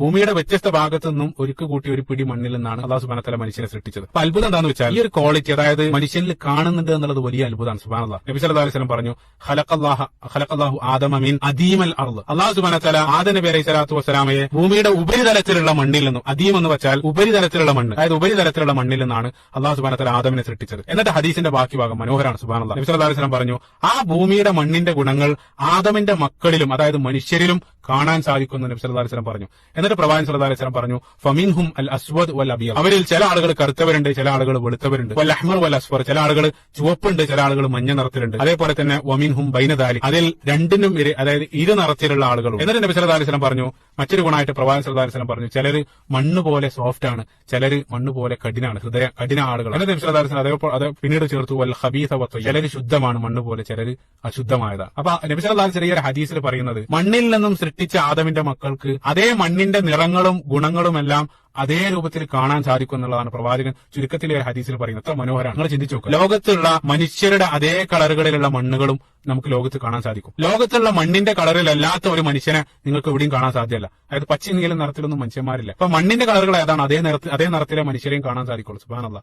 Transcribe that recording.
ഭൂമിയുടെ വ്യത്യസ്ത ഭാഗത്തു നിന്നും ഒരുക്ക് കൂട്ടി ഒരു പിടി മണ്ണിൽ നിന്നാണ് അള്ളാഹു സുബാനത്തല മനുഷ്യനെ സൃഷ്ടിച്ചത്. അപ്പൊ അത്ഭുതം എന്താണെന്ന് വെച്ചാൽ ഈ ഒരു ക്വാളിറ്റി അതായത് മനുഷ്യനിൽ കാണുന്നുണ്ട് എന്നുള്ളത് വലിയ അത്ഭുതമാണ് സുബാനുള്ള നബി സല്ലല്ലാഹു അലൈഹി വസല്ലം പറഞ്ഞു ഹലക്കല്ലാഹു ഖലഖല്ലാഹു ആദമ മിൻ അദീമൽ അർൾ അള്ളാഹു സുബാനത്തല ആദന പേരെ സലാത്തു വസ്സലാമയെ ഭൂമിയുടെ ഉപരിതലത്തിലുള്ള മണ്ണിൽ നിന്നും അദീം എന്ന് വെച്ചാൽ ഉപരിതലത്തിലുള്ള മണ്ണ് അതായത് ഉപരിതലത്തിലുള്ള മണ്ണിൽ നിന്നാണ് അള്ളാഹു സുബാനത്തല ആദമിനെ സൃഷ്ടിച്ചത്. എന്നിട്ട് ഹദീസിന്റെ ബാക്കി ഭാഗം മനോഹരാണ് സുബാനുള്ള നബി സല്ലല്ലാഹു അലൈഹി വസല്ലം പറഞ്ഞു ആ ഭൂമിയുടെ മണ്ണിന്റെ ഗുണങ്ങൾ ആദമിന്റെ മക്കളിലും അതായത് മനുഷ്യരിലും കാണാൻ സാധിക്കുന്നു നബി സല്ലല്ലാഹു അലൈഹി വസല്ലം പറഞ്ഞു. എന്നിട്ട് പ്രവാചകൻ സല്ലല്ലാഹു അലൈഹി വസല്ലം പറഞ്ഞു ഫമിൻഹും അൽ അസ്വദ് വൽ അബിയ അവരിൽ ചില ആളുകൾ കറുത്തവരുണ്ട് ചില ആളുകൾ വെളുത്തവരുണ്ട്. വൽ അഹ്മർ വൽ അസ്ഫർ ചില ആളുകൾ ചുവപ്പുണ്ട് ചില ആളുകൾ മഞ്ഞ നിറത്തിലുണ്ട്. അതേപോലെ തന്നെ വമിൻഹും ബൈനദാലി. അതിൽ രണ്ടിനും ഇരു അതായത് ഇരു നിറത്തിലുള്ള ആളുകൾ എന്നിട്ട് നബി സല്ലല്ലാഹു അലൈഹി വസല്ലം പറഞ്ഞു മറ്റൊരു ഗുണമായിട്ട് പ്രവാചകൻ സല്ലല്ലാഹു അലൈഹി വസല്ലം പറഞ്ഞു ചിലർ മണ്ണ് പോലെ സോഫ്റ്റ് ആണ് ചിലർ മണ്ണ് പോലെ കഠിനാണ് ഹൃദയ കഠിന ആളുകൾ എന്നിട്ട് നബി സല്ലല്ലാഹു അലൈഹി വസല്ലം അതേപോലെ അത് പിന്നീട് ചേർത്തു വൽ ഖബീസ വത്വ ചിലർ ശുദ്ധമാണ് മണ്ണ് പോലെ ചിലർ അശുദ്ധമായതാണ് അപ്പൊ നബി സല്ലല്ലാഹു അലൈഹി ഒരു ഹദീസിൽ പറയുന്നത് മണ്ണിൽ നിന്നും സൃഷ്ടിച്ച ആദമിന്റെ മക്കൾക്ക് അതേ മണ്ണിന്റെ നിറങ്ങളും ഗുണങ്ങളുമെല്ലാം അതേ രൂപത്തിൽ കാണാൻ സാധിക്കും എന്നുള്ളതാണ് പ്രവാചകൻ ചുരുക്കത്തിലെ ഹദീസിൽ പറയുന്നത്. അത്ര മനോഹരമാണ് നിങ്ങൾ ചിന്തിച്ചു നോക്കുക ലോകത്തുള്ള മനുഷ്യരുടെ അതേ കളറുകളിലുള്ള മണ്ണുകളും നമുക്ക് ലോകത്ത് കാണാൻ സാധിക്കും. ലോകത്തുള്ള മണ്ണിന്റെ കളറിലല്ലാത്ത ഒരു മനുഷ്യനെ നിങ്ങൾക്ക് എവിടെയും കാണാൻ സാധ്യമല്ല. അതായത് പച്ച നീല നിറത്തിലൊന്നും മനുഷ്യന്മാരില്ല. അപ്പൊ മണ്ണിന്റെ കളറുകൾ ഏതാണ്? അതേ നിറത്തിൽ അതേ നിറത്തിലെ മനുഷ്യരെയും കാണാൻ സാധിക്കുള്ളൂ. സുബാനല്ല